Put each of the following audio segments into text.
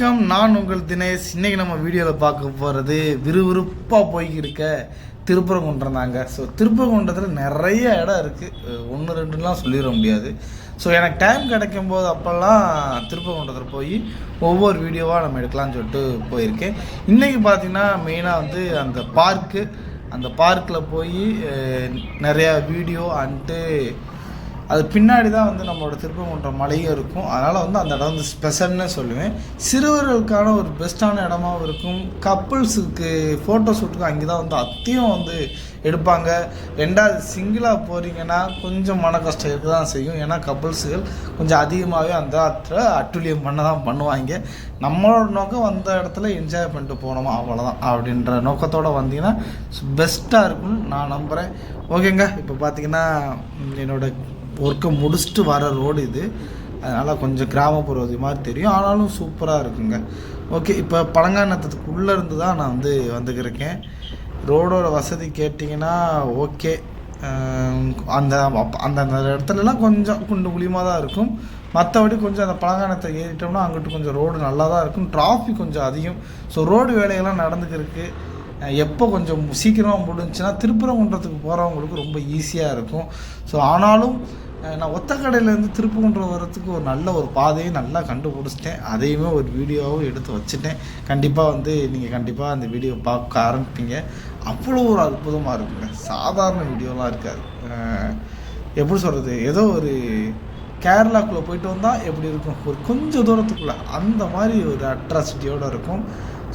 வணக்கம். நான் உங்கள் தினேஷ். இன்றைக்கி நம்ம வீடியோவில் பார்க்க போகிறது விறுவிறுப்பாக போய்க்கிருக்க திருப்பரங்குன்றம் தாங்க. ஸோ திருப்பரங்குன்றத்தில் நிறைய இடம் இருக்குது ஒன்று ரெண்டுலாம் சொல்லிட முடியாது. ஸோ எனக்கு டைம் கிடைக்கும் போது அப்போல்லாம் திருப்பரங்குன்றத்தில் போய் ஒவ்வொரு வீடியோவாக நம்ம எடுக்கலாம்னு சொல்லிட்டு போயிருக்கேன். இன்றைக்கி பார்த்தீங்கன்னா மெயினாக வந்து அந்த பார்க்கு அந்த பார்க்கில் போய் நிறையா வீடியோ அன்ட்டு அது பின்னாடி தான் வந்து நம்மளோட திருப்பங்குன்றம் மலையும் இருக்கும். அதனால் வந்து அந்த இடம் வந்து ஸ்பெஷல்னு சொல்லுவேன். சிறுவர்களுக்கான ஒரு பெஸ்ட்டான இடமாவும் இருக்கும். கப்புள்ஸுக்கு ஃபோட்டோ ஷூட்டுக்கு அங்கே தான் வந்து அத்தையும் வந்து எடுப்பாங்க. ரெண்டாவது சிங்கிளாக போகிறீங்கன்னா கொஞ்சம் மன கஷ்டம் இருக்க தான் செய்யும். ஏன்னா கப்புள்ஸுகள் கொஞ்சம் அதிகமாகவே அந்த இடத்துல அட்டுழியம் பண்ண தான் பண்ணுவாங்க. நம்மளோட நோக்கம் வந்த இடத்துல என்ஜாய் பண்ணிட்டு போனோமா அவ்வளோதான் அப்படின்ற நோக்கத்தோடு வந்தீங்கன்னா பெஸ்ட்டாக இருக்கும்னு நான் நம்புகிறேன் ஓகேங்க. இப்போ பார்த்தீங்கன்னா என்னோடய ஒர்க்கை முடிச்சுட்டு வர ரோடு இது. அதனால் கொஞ்சம் கிராமப்புற இது மாதிரி தெரியும். ஆனாலும் சூப்பராக இருக்குங்க. ஓகே இப்போ பழங்கானத்துக்குள்ளே இருந்து தான் நான் வந்து வந்துக்கிருக்கேன் ரோடோட வசதி கேட்டிங்கன்னா ஓகே அந்த அந்த அந்த இடத்துலலாம் கொஞ்சம் குண்டு குழியமாக தான் இருக்கும். மற்றபடி கொஞ்சம் அந்த பழங்கானத்தை ஏறிட்டோம்னா அங்கிட்டு கொஞ்சம் ரோடு நல்லா தான் இருக்கும். டிராஃபிக் கொஞ்சம் அதிகம். ஸோ ரோடு வேலையெல்லாம் நடந்துக்கிருக்கு எப்போ கொஞ்சம் சீக்கிரமாக முடிஞ்சுன்னா திருப்பரங்குன்றத்துக்கு போகிறவங்களுக்கு ரொம்ப ஈஸியாக இருக்கும். ஸோ ஆனாலும் நான் ஒத்தக்கடையிலேருந்து திருப்பூன்ற வரத்துக்கு ஒரு நல்ல ஒரு பாதையை நல்லா கண்டுபிடிச்சிட்டேன். அதையுமே ஒரு வீடியோவும் எடுத்து வச்சுட்டேன். கண்டிப்பாக வந்து நீங்கள் கண்டிப்பாக அந்த வீடியோ பார்க்க ஆரம்பிப்பீங்க. அவ்வளோ ஒரு அற்புதமாக இருக்குங்க. சாதாரண வீடியோலாம் இருக்காது. எப்படி சொல்கிறது ஏதோ ஒரு கேரளாக்குள்ளே போயிட்டு வந்தால் எப்படி இருக்கும்? ஒரு கொஞ்சம் தூரத்துக்குள்ளே அந்த மாதிரி ஒரு அட்ராசிட்டியோடு இருக்கும்.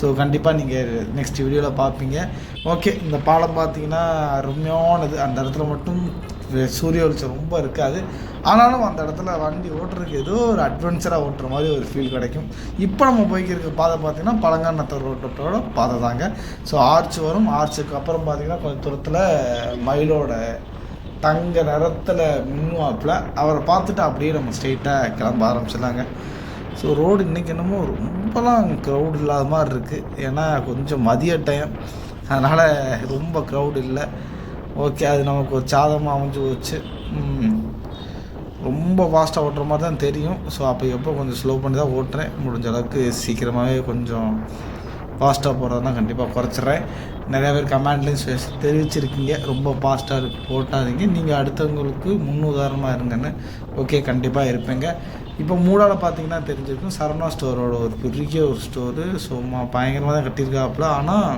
ஸோ கண்டிப்பாக நீங்கள் நெக்ஸ்ட் வீடியோவில் பார்ப்பீங்க. ஓகே இந்த பாலம் பார்த்தீங்கன்னா அருமையானது. அந்த இடத்துல மட்டும் சூரிய வெளிச்சம் ரொம்ப இருக்காது. ஆனாலும் அந்த இடத்துல வண்டி ஓட்டுறதுக்கு ஏதோ ஒரு அட்வென்ச்சராக ஓட்டுற மாதிரி ஒரு ஃபீல் கிடைக்கும். இப்போ நம்ம போய்க்கிருக்க பாதை பார்த்தீங்கன்னா பழங்காநத்தர் ரோட்டோட பாதை தாங்க. ஸோ ஆர்ச் வரும். ஆர்ச்சுக்கு அப்புறம் பார்த்தீங்கன்னா கொஞ்சம் தூரத்தில் மயிலோட தங்க நிறத்தில் மின்னுவாப்பில். அவரை பார்த்துட்டு அப்படியே நம்ம ஸ்ட்ரெயிட்டாக கிளம்ப ஆரம்பிச்சிடலாங்க. ஸோ ரோடு இன்றைக்கி என்னமோ ரொம்பலாம் க்ரௌட் இல்லாத மாதிரி இருக்குது ஏன்னா கொஞ்சம் மதிய டைம் அதனால் ரொம்ப க்ரௌட் இல்லை. ஓகே அது நமக்கு ஒரு சாதமாக அமைஞ்சு போச்சு. ரொம்ப ஃபாஸ்ட்டாக ஓட்டுற மாதிரி தான் தெரியும். ஸோ அப்போ எப்போ கொஞ்சம் ஸ்லோ பண்ணி தான் ஓட்டுறேன். முடிஞ்ச அளவுக்கு சீக்கிரமாகவே கொஞ்சம் ஃபாஸ்ட்டாக போகிறதெல்லாம் கண்டிப்பாக குறைச்சிட்றேன். நிறையா பேர் கமெண்ட்லேயும் தெரிவிச்சிருக்கீங்க. ரொம்ப ஃபாஸ்ட்டாக இருக்கு போட்டாதீங்க. நீங்கள் அடுத்தவங்களுக்கு முன் உதாரணமாக இருங்கன்னு. ஓகே கண்டிப்பாக இருப்பேங்க. இப்போ மூடால பார்த்தீங்கன்னா தெரிஞ்சிருக்கும். சரவணா ஸ்டோரோட ஒரு பெரிய ஒரு ஸ்டோரு ஸோ பயங்கரமாக தான் கட்டியிருக்காப்புல. ஆனால்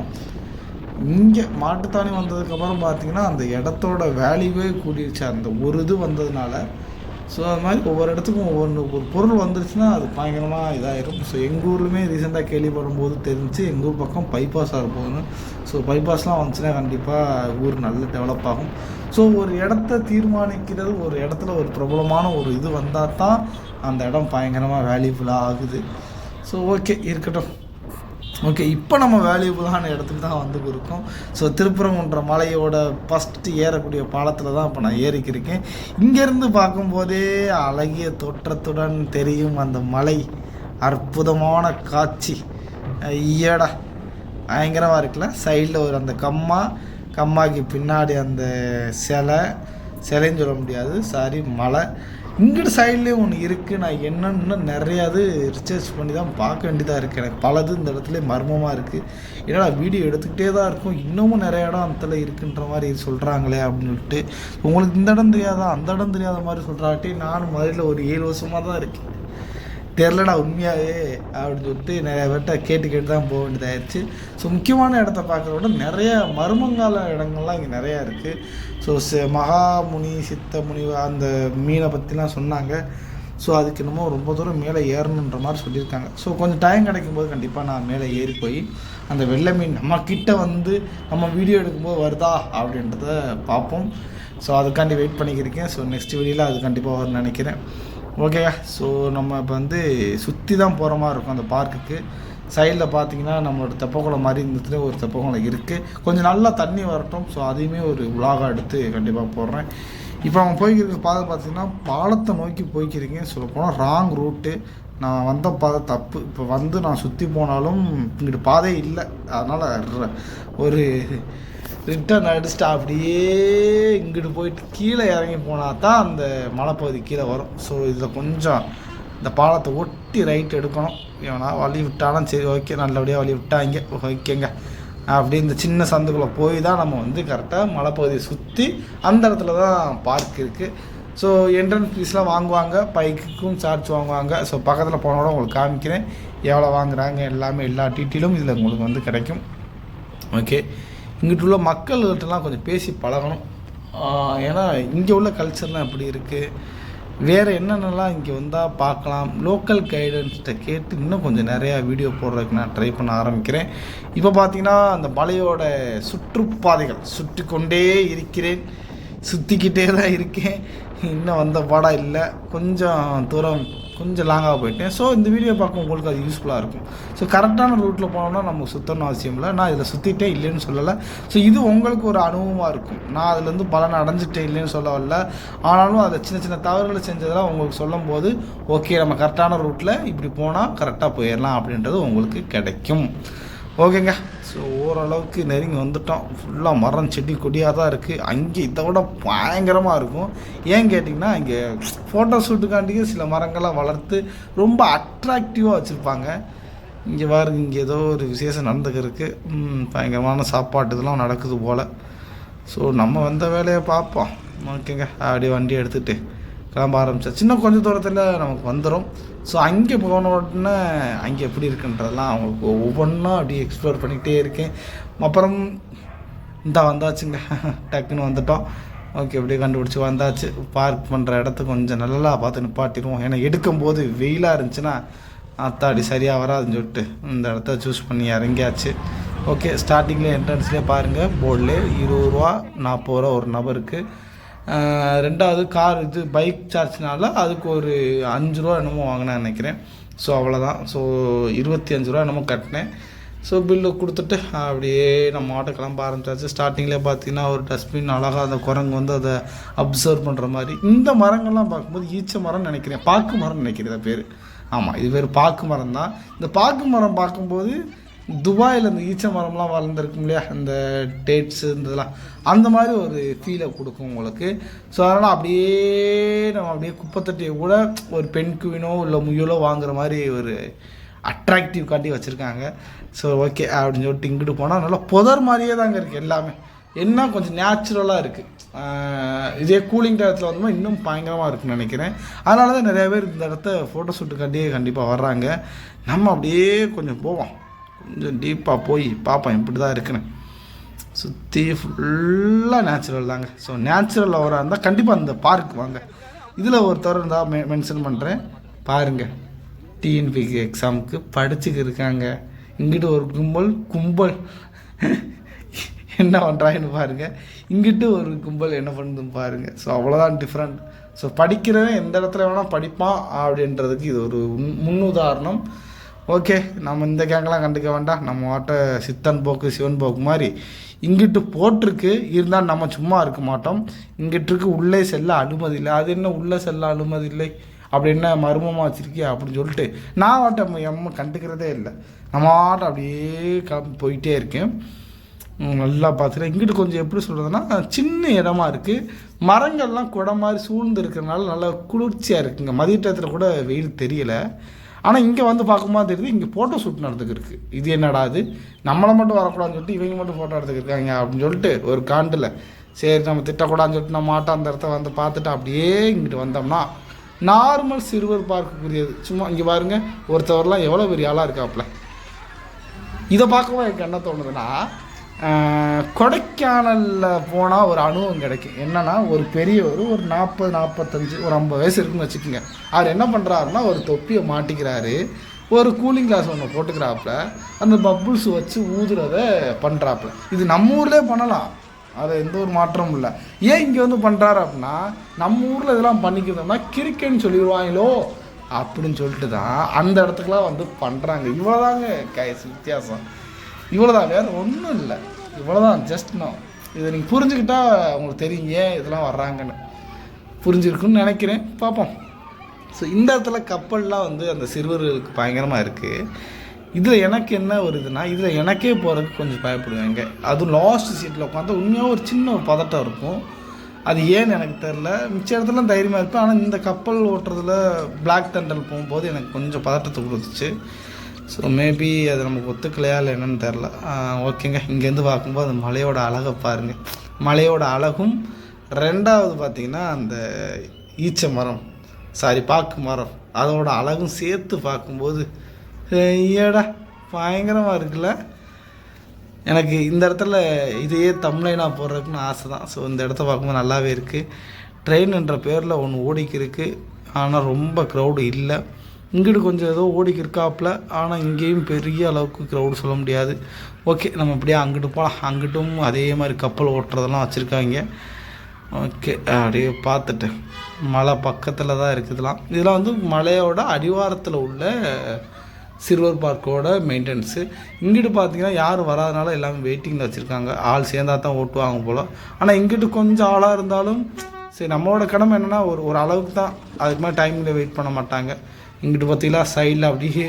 இங்கே மாட்டுத்தாணி வந்ததுக்கப்புறம் பார்த்தீங்கன்னா அந்த இடத்தோட வேல்யூவே கூடிருச்சு. அந்த ஒரு இது வந்ததுனால. ஸோ அது மாதிரி ஒவ்வொரு இடத்துக்கும் ஒவ்வொன்று ஒரு பொருள் வந்துருச்சுன்னா அது பயங்கரமாக இதாகிடும் ஸோ எங்கள் ஊர்லையுமே ரீசெண்டாக கேள்விப்படும் போது தெரிஞ்சு எங்கள் ஊர் பக்கம் பைபாஸாக இருப்போம் ஸோ பைபாஸ்லாம் வந்துச்சுன்னா கண்டிப்பாக ஊர் நல்ல டெவலப் ஆகும். ஸோ ஒரு இடத்த தீர்மானிக்கிறது ஒரு இடத்துல ஒரு பிரபலமான ஒரு இது வந்தால் தான் அந்த இடம் பயங்கரமாக வேல்யூஃபுல்லாக ஆகுது. ஸோ ஓகே இருக்கட்டும். ஓகே இப்போ நம்ம வேல்யூபிளான இடத்துக்கு தான் வந்து இருக்கோம் ஸோ திருப்பரங்குன்ற மலையோட ஃபஸ்ட்டு ஏறக்கூடிய பாலத்தில் தான் இப்போ நான் ஏறிக்கிருக்கேன். இங்கேருந்து பார்க்கும்போதே அழகிய தோற்றத்துடன் தெரியும் அந்த மலை. அற்புதமான காட்சி. ஐயடா. பயங்கரமாக இருக்குல்ல? சைடில் ஒரு அந்த கம்மா. கம்மாக்கு பின்னாடி அந்த சிலை. சிலைன்னு சொல்ல முடியாது. சாரி மலை. இங்கிட்டு சைட்லேயும் ஒன்று இருக்குது நான் என்னென்ன நிறையாவது ரிசர்ச் பண்ணி தான் பார்க்க வேண்டியதாக இருக்குது எனக்கு பலது இந்த இடத்துல மர்மமாக இருக்குது ஏன்னா வீடியோ எடுத்துக்கிட்டே தான் இருக்கும். இன்னமும் நிறைய இடம் அந்த இருக்குன்ற மாதிரி சொல்கிறாங்களே அப்படின்னு சொல்லிட்டு. உங்களுக்கு இந்த இடம் தெரியாதா? அந்த இடம் தெரியாத மாதிரி சொல்கிறாட்டி நானும் மதுரையில் ஒரு ஏழு வருஷமாக தான் இருக்கேன். தெரிலடா உண்மையாகவே அப்படின்னு சொல்லிட்டு நிறைய பேர்கிட்ட கேட்டு கேட்டு தான் போக வேண்டியதாகிடுச்சு ஸோ முக்கியமான இடத்த பார்க்குற விட நிறைய மர்மங்கால இடங்கள்லாம் இங்கே நிறையா இருக்குது ஸோ மகாமுனி சித்த முனி அந்த மீனை பற்றிலாம் சொன்னாங்க. ஸோ அதுக்கு என்னமோ ரொம்ப தூரம் மேலே ஏறணுன்ற மாதிரி சொல்லியிருக்காங்க. ஸோ கொஞ்சம் டைம் கிடைக்கும் போது கண்டிப்பாக நான் மேலே ஏறி போய் அந்த வெள்ளை மீன் நம்ம கிட்டே வந்து நம்ம வீடியோ எடுக்கும்போது வருதா அப்படின்றத பார்ப்போம். ஸோ அதுக்காண்டி வெயிட் பண்ணிக்கிருக்கேன். ஸோ நெக்ஸ்ட் வீடியோவில் அது கண்டிப்பாக வரும்னு நினைக்கிறேன். ஓகே. ஸோ நம்ம இப்போ வந்து சுற்றி தான் போகிற மாதிரி இருக்கும் அந்த பார்க்குக்கு. சைடில் பார்த்தீங்கன்னா நம்மளோட தெப்பக்குளம் மாதிரி இருந்ததுல ஒரு தெப்பக்குளம் இருக்குது கொஞ்சம் நல்லா தண்ணி வரட்டும். ஸோ அதையுமே ஒரு உலாக எடுத்து கண்டிப்பாக போடுறேன். இப்போ அவங்க போய்க்கிற பாதை பார்த்தீங்கன்னா பாலத்தை நோக்கி போய்க்கிறீங்க சொல்ல போனால் ராங் ரூட்டு நான் வந்த பாதை தப்பு. இப்போ வந்து நான் சுற்றி போனாலும் இங்கிட்டு பாதை இல்லை. அதனால் ஒரு ரிட்டர்ன் அடிச்சுட்டு அப்படியே இங்கிட்டு போயிட்டு கீழே இறங்கி போனால் தான் அந்த மலைப்பகுதி கீழே வரும். ஸோ இதில் கொஞ்சம் இந்த பாலத்தை ஒட்டி ரைட் எடுக்கணும். ஏன்னா வழி விட்டாலும் சரி ஓகே நல்லபடியாக வழி விட்டாங்க. ஓகேங்க அப்படி இந்த சின்ன சந்துக்குள்ளே போய் தான் நம்ம வந்து கரெக்டாக மலைப்பகுதியை சுற்றி அந்த இடத்துல தான் பார்க் இருக்குது ஸோ என்ட்ரன்ஸ் ஃபீஸ்லாம் வாங்குவாங்க. பைக்குக்கும் சார்ஜ் வாங்குவாங்க. ஸோ பக்கத்தில் போனோட உங்களுக்கு காமிக்கிறேன். எவ்வளோ வாங்குறாங்க எல்லாமே எல்லா டீட்டெயிலும் இதில் உங்களுக்கு வந்து கிடைக்கும். ஓகே இங்கிட்ட உள்ள மக்கள்கிட்டலாம் கொஞ்சம் பேசி பழகணும். ஏன்னா இங்கே உள்ள கல்ச்சர்லாம் எப்படி இருக்குது வேறு என்னென்னலாம் இங்கே வந்தால் பார்க்கலாம். லோக்கல் கைடன்ஸ்கிட்ட கேட்டு இன்னும் கொஞ்சம் நிறையா வீடியோ போடுறதுக்கு நான் ட்ரை பண்ண ஆரம்பிக்கிறேன். இப்போ பார்த்தீங்கன்னா அந்த மலையோட சுற்றுப்பாதைகள் சுற்றி கொண்டே இருக்கிறேன். சுற்றிக்கிட்டே தான் இருக்கேன். இன்னும் வந்த பாடம் இல்லை. கொஞ்சம் தூரம் கொஞ்சம் லாங்காக போயிட்டேன். ஸோ இந்த வீடியோ பார்க்க உங்களுக்கு அது யூஸ்ஃபுல்லாக இருக்கும். ஸோ கரெக்டான ரூட்டில் போனோம்னா நமக்கு சுத்தணும் அவசியம் இல்லை. நான் இதில் சுற்றிட்டே இல்லைன்னு சொல்லலை. ஸோ இது உங்களுக்கு ஒரு அனுபவமாக இருக்கும். நான் அதுலேருந்து பலன் அடைஞ்சிட்டேன் இல்லைன்னு சொல்ல வரல. ஆனாலும் அதை சின்ன சின்ன தவறுகளை செஞ்சதெல்லாம் உங்களுக்கு சொல்லும் போது ஓகே நம்ம கரெக்டான ரூட்டில் இப்படி போனால் கரெக்டாக போயிடலாம் அப்படின்றது உங்களுக்கு கிடைக்கும். ஓகேங்க. ஸோ ஓரளவுக்கு நெருங்கி வந்துட்டோம். ஃபுல்லாக மரம் செடி கொடியாக தான் இருக்குது அங்கே இதை விட பயங்கரமாக இருக்கும். ஏன் கேட்டிங்கன்னா இங்கே ஃபோட்டோ ஷூட்டுக்காண்டியும் சில மரங்கள்லாம் வளர்த்து ரொம்ப அட்ராக்டிவாக வச்சுருப்பாங்க. இங்கே பாருங்க இங்கே ஏதோ ஒரு விசேஷம் நடந்துக்கிறதுக்கு பயங்கரமான சாப்பாட்டு இதெல்லாம் நடக்குது போல். ஸோ நம்ம வந்த வேலையை பார்ப்போம். ஓகேங்க. அப்படியே வண்டி எடுத்துகிட்டு கிளம்ப ஆரம்பிச்சா சின்ன கொஞ்சம் தூரத்தில் நமக்கு வந்துடும் ஸோ அங்கே போன உடனே அங்கே எப்படி இருக்குன்றதெல்லாம் அவங்களுக்கு ஒவ்வொன்றா அப்படியே எக்ஸ்ப்ளோர் பண்ணிக்கிட்டே இருக்கேன். அப்புறம் இந்த வந்தாச்சுங்க. டக்குன்னு வந்துட்டோம். ஓகே அப்படியே கண்டுபிடிச்சி வந்தாச்சு. பார்க் பண்ணுற இடத்த கொஞ்சம் நல்லா பார்த்து நிப்பாட்டிடுவோம். ஏன்னா எடுக்கும்போது வெயிலாக இருந்துச்சுன்னா அத்தாடி சரியாக வராதுன்னு சொல்லிட்டு இந்த இடத்த சூஸ் பண்ணி இறங்கியாச்சு. ஓகே ஸ்டார்டிங்கில் என்ட்ரன்ஸ்லேயே பாருங்கள் போர்டில் இருபது ரூபா நாற்பது ரூபா ஒரு நபருக்கு. ரெண்டாவது கார் இது பைக் சார்ஜ்னால அதுக்கு ஒரு அஞ்சு ரூபா என்னமோ வாங்கினேன் நினைக்கிறேன். ஸோ அவ்வளோதான் ஸோ இருபத்தி அஞ்சு ரூபா என்னமோ கட்டினேன். ஸோ பில்லு கொடுத்துட்டு அப்படியே நம்ம ஆட்டோ கிளம்ப ஆரம்பிச்சாச்சு. ஸ்டார்டிங்கில் பார்த்தீங்கன்னா ஒரு டஸ்ட்பின் அழகாக அந்த குரங்கு வந்து அதை அப்சர்வ் பண்ணுற மாதிரி. இந்த மரங்கள்லாம் பார்க்கும்போது ஈச்ச மரம்னு நினைக்கிறேன். பாக்கு மரம் நினைக்கிறேன் பேர். ஆமாம் இது பேர் பாக்கு மரம் தான் இந்த பாக்கு மரம் பார்க்கும்போது துபாயில் அந்த ஈச்ச மரம்லாம் வளர்ந்துருக்கும் இல்லையா? அந்த டேட்ஸு இந்த இதெல்லாம். அந்த மாதிரி ஒரு ஃபீலை கொடுக்கும் உங்களுக்கு. ஸோ அதனால் அப்படியே நம்ம அப்படியே குப்பைத்தட்டியை கூட ஒரு பெண் குவினோ இல்லை முயலோ வாங்குற மாதிரி ஒரு அட்ராக்டிவ் காட்டி வச்சுருக்காங்க. ஸோ ஓகே அப்படின்னு சொல்லிட்டு இங்கிட்டு போனால் நல்லா புதர் மாதிரியே தாங்க இருக்குது எல்லாமே. என்ன கொஞ்சம் நேச்சுரலாக இருக்குது இதே கூலிங் டயத்தில் வந்தோம்னா இன்னும் பயங்கரமாக இருக்குன்னு நினைக்கிறேன். அதனால தான் நிறைய பேர் இந்த இடத்த ஃபோட்டோ ஷூட்டுக்காண்டியே கண்டிப்பாக வர்றாங்க. நம்ம அப்படியே கொஞ்சம் போவோம். கொஞ்சம் டீப்பாக போய் பார்ப்பேன் இப்படி தான் இருக்குன்னு சுற்றி ஃபுல்லாக நேச்சுரல் தாங்க ஸோ நேச்சுரல் லவராக இருந்தால் கண்டிப்பாக அந்த பார்க் வாங்க. இதில் ஒருத்தர் இருந்தால் மெ மென்ஷன் பண்ணுறேன் பாருங்கள் டிஎன்பிக்கு எக்ஸாமுக்கு படிச்சுக்கு இருக்காங்க. இங்கிட்டு ஒரு கும்பல் கும்பல். என்ன பண்ணுறாங்கன்னு பாருங்கள் இங்கிட்டு ஒரு கும்பல் என்ன பண்ணுதுன்னு பாருங்கள் ஸோ அவ்வளோதான் டிஃப்ரெண்ட் ஸோ படிக்கிறவன் எந்த இடத்துல வேணால் படிப்பான் அப்படின்றதுக்கு இது ஒரு முன்- முன்னுதாரணம். ஓகே நம்ம இந்த கேங்கெல்லாம் கண்டுக்க வேண்டாம். நம்ம வாட்ட சித்தன் போக்கு சிவன் போக்கு மாதிரி இங்கிட்டு போட்டிருக்கு. இருந்தால் நம்ம சும்மா இருக்க மாட்டோம். இங்கிட்டிருக்கு உள்ளே செல்ல அனுமதி இல்லை. அது என்ன உள்ளே செல்ல அனுமதி இல்லை? அப்படி என்ன மர்மமாக வச்சுருக்கியா? அப்படின்னு சொல்லிட்டு நான் வாட்ட எம்ம கண்டுக்கிறதே இல்லை. நம்ம வாட்ட அப்படியே க போயிட்டே இருக்கேன். நல்லா பார்த்துட்டு இங்கிட்டு கொஞ்சம் எப்படி சொல்கிறதுனா சின்ன இடமா இருக்குது மரங்கள்லாம் குடம் மாதிரி சூழ்ந்து இருக்கிறதுனால நல்லா குளிர்ச்சியாக இருக்குங்க. மதிய டயத்தில் கூட வெயில் தெரியலை. ஆனால் இங்கே வந்து பார்க்கும்போது தெரியுது இங்கே ஃபோட்டோ ஷூட் நடந்துக்கிருக்கு. இது என்னடா இது? நம்மளை மட்டும் வரக்கூடாதுன்னு சொல்லிட்டு இவங்க மட்டும் ஃபோட்டோ எடுத்துக்கிருக்காங்க அப்படின்னு சொல்லிட்டு ஒரு காண்டில். சரி நம்ம திட்டக்கூடாதுன்னு சொல்லிட்டு நம்ம மாட்டோம் அந்த இடத்த வந்து பார்த்துட்டு அப்படியே இங்கிட்டு வந்தோம்னா நார்மல் சிறுவர் பார்க்கக்கூடியது. சும்மா இங்கே பாருங்கள் ஒருத்தவர்லாம் எவ்வளோ பெரிய ஆளாக இருக்காப்புல. இதை பார்க்கவும் எனக்கு என்ன தோணுதுன்னா கொடைக்கானலில் போனால் ஒரு அனுபவம் கிடைக்கும். என்னென்னா ஒரு பெரியவர் ஒரு நாற்பது நாற்பத்தஞ்சு ஒரு ஐம்பது வயசு இருக்குன்னு வச்சுக்கோங்க. அவர் என்ன பண்ணுறாருன்னா ஒரு தொப்பியை மாட்டிக்கிறாரு. ஒரு கூலிங் கிளாஸ் ஒன்று போட்டுக்கிறாப்புல. அந்த பப்புள்ஸ் வச்சு ஊதுறத பண்ணுறாப்புல இது நம்ம ஊர்லேயே பண்ணலாம். அது எந்த ஒரு மாற்றமும் இல்லை. ஏன் இங்கே வந்து பண்ணுறாரு அப்படின்னா நம்ம ஊரில் இதெல்லாம் பண்ணிக்கிறோம்னா கிரிக்கெட்னு சொல்லிடுவாங்களோ? அப்படின்னு சொல்லிட்டு தான் அந்த இடத்துக்குலாம் வந்து பண்ணுறாங்க இவ்வளோதாங்க கைஸ் வித்தியாசம். இவ்வளோதான் வேறு ஒன்றும் இல்லை. இவ்வளோதான் ஜஸ்ட் நான் இதை நீங்கள் புரிஞ்சுக்கிட்டா உங்களுக்கு தெரியும் ஏன் இதெல்லாம் வர்றாங்கன்னு. புரிஞ்சிருக்குன்னு நினைக்கிறேன். பார்ப்போம். ஸோ இந்த இடத்துல கப்பல்லாம் வந்து அந்த சிறுவர்களுக்கு பயங்கரமாக இருக்குது இதில் எனக்கு என்ன வருதுன்னா இதில் எனக்கே போகிறதுக்கு கொஞ்சம் பயப்படுவேங்க. அதுவும் லாஸ்ட் சீட்டில் உட்காந்து உண்மையாக ஒரு சின்ன ஒரு பதட்டம் இருக்கும். அது ஏன்னு எனக்கு தெரில மிச்ச இடத்துலாம் தைரியமாக இருப்பேன். ஆனால் இந்த கப்பல் ஓட்டுறதுல பிளாக் தண்டல் போகும்போது எனக்கு கொஞ்சம் பதட்டத்தை கொடுத்துச்சு. ஸோ மேபி அது நமக்கு ஒத்துக்கலையா இல்லை என்னன்னு தெரில ஓகேங்க இங்கேருந்து பார்க்கும்போது அந்த மலையோட அழகை பாருங்கள் மலையோட அழகும் ரெண்டாவது பார்த்திங்கன்னா அந்த ஈச்ச மரம். சாரி பாக்கு மரம். அதோட அழகும் சேர்த்து பார்க்கும்போது ஐயடா பயங்கரமாக இருக்குல்ல? எனக்கு இந்த இடத்துல இதையே தமிழைனாக போடுறதுக்குன்னு ஆசை தான் ஸோ இந்த இடத்த பார்க்கும்போது நல்லாவே இருக்குது ட்ரெயின்ன்ற பேரில் ஒன்று ஓடிக்கிருக்கு. ஆனால் ரொம்ப க்ரௌடு இல்லை. இங்கிட்டு கொஞ்சம் ஏதோ ஓடிக்கு ஆனால் இங்கேயும் பெரிய அளவுக்கு க்ரௌடு சொல்ல முடியாது. ஓகே நம்ம அப்படியே அங்கிட்டு போகலாம் அங்கிட்டும் அதே மாதிரி கப்பல் ஓட்டுறதெல்லாம் வச்சுருக்காங்க. ஓகே அப்படியே பார்த்துட்டு. மலை பக்கத்தில் தான் இருக்குதுலாம். இதெல்லாம் வந்து மலையோட அடிவாரத்தில் உள்ள சில்வர் பார்க்கோட மெயின்டெனன்ஸு இங்கிட்டு பார்த்தீங்கன்னா யாரும் வராதனால எல்லாமே வெயிட்டிங்கில் வச்சுருக்காங்க. ஆள் சேர்ந்தா தான் ஓட்டுவாங்க போல். ஆனால் இங்கிட்டு கொஞ்சம் ஆளாக இருந்தாலும் சரி நம்மளோட கடமை என்னென்னா ஒரு ஒரு அளவுக்கு தான். அதுக்கு மாதிரி டைமில் வெயிட் பண்ண மாட்டாங்க. இங்கிட்டு பார்த்தீங்களா சைடில் அப்படியே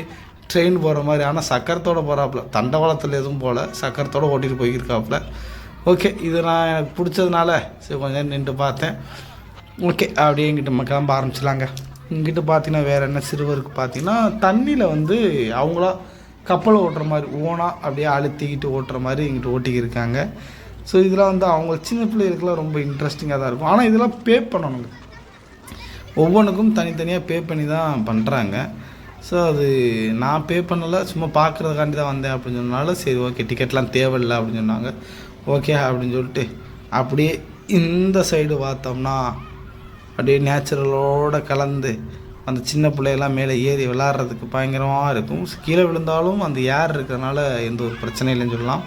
ட்ரெயின் போகிற மாதிரி ஆனால் சக்கரத்தோட போகிறாப்புல தண்டவாளத்தில் எதுவும் போகல சக்கரத்தோடு ஓட்டிகிட்டு போயிருக்காப்புல. ஓகே இது நான் எனக்கு பிடிச்சதுனால சரி கொஞ்சம் நேரம் நின்று பார்த்தேன். ஓகே அப்படியே இங்கிட்ட நம்ம கிளம்ப ஆரம்பிச்சிடலாங்க. இங்கிட்டு பார்த்தீங்கன்னா வேறு என்ன சிறுவருக்கு பார்த்தீங்கன்னா தண்ணியில் வந்து அவங்களா கப்பல் ஓட்டுற மாதிரி ஓனாக அப்படியே அழுத்திக்கிட்டு ஓட்டுற மாதிரி இங்கிட்டு ஓட்டிக்கிருக்காங்க. ஸோ இதெல்லாம் வந்து அவங்க சின்ன பிள்ளைகளுக்குலாம் ரொம்ப இன்ட்ரெஸ்டிங்காக தான் இருக்கும். ஆனால் இதெல்லாம் பே பண்ணணுங்க. ஒவ்வொன்றுக்கும் தனித்தனியாக பே பண்ணி தான் பண்ணுறாங்க ஸோ அது நான் பே பண்ணலை சும்மா பார்க்குறதுக்காண்டி தான் வந்தேன் அப்படின்னு சொன்னாலும் சரி ஓகே டிக்கெட்லாம் தேவையில்லை அப்படின்னு சொன்னாங்க. ஓகே அப்படின்னு சொல்லிட்டு அப்படியே இந்த சைடு பார்த்தோம்னா அப்படியே நேச்சுரலோடு கலந்து அந்த சின்ன பிள்ளையெல்லாம் மேலே ஏறி விளாட்றதுக்கு பயங்கரமாக இருக்கும். கீழே விழுந்தாலும் அந்த ஏர் இருக்கிறனால எந்த ஒரு பிரச்சனையும் இல்லைன்னு சொல்லலாம்.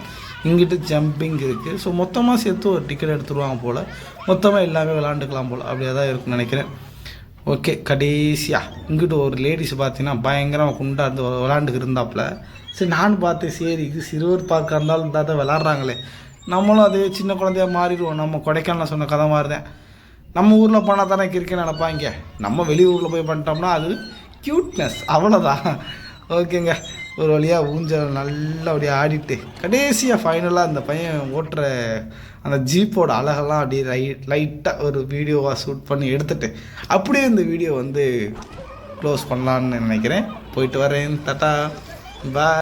இங்கிட்டு ஜம்பிங் இருக்குது ஸோ மொத்தமாக சேர்த்து ஒரு டிக்கெட் எடுத்துருவாங்க போல். மொத்தமாக எல்லாமே விளாண்டுக்கலாம் போல். அப்படியே தான் இருக்குன்னு நினைக்கிறேன். ஓகே கடைசியாக இங்கிட்டு ஒரு லேடிஸ் பார்த்தீங்கன்னா பயங்கரமாக குண்டா இருந்து விளாண்டுக்கு இருந்தாப்புல. சரி நானும் பார்த்தேன் சரி இது சிறுவர் பார்க்க இருந்தாலும் தாத்தா விளாட்றாங்களே. நம்மளும் அதே சின்ன குழந்தையா மாறிடுவோம். நம்ம கொடைக்கானல் சொன்ன கதை மாதிரி தான் நம்ம ஊரில் போனால் தானே கிரிக்கெட் நினைப்பாங்க நம்ம வெளியூரில் போய் பண்ணிட்டோம்னா அது க்யூட்னஸ் அவ்வளோதான் ஓகேங்க. ஒரு வழியாக ஊஞ்சல் நல்லபடியாக ஆடிட்டு கடைசியாக ஃபைனலாக அந்த பையன் ஓட்டுற அந்த ஜீப்போட அழகெல்லாம் அப்படியே லைட் லைட்டாக ஒரு வீடியோவாக ஷூட் பண்ணி எடுத்துட்டு அப்படியே இந்த வீடியோ வந்து க்ளோஸ் பண்ணலான்னு நினைக்கிறேன். போயிட்டு வரேன். தட்டா பாய்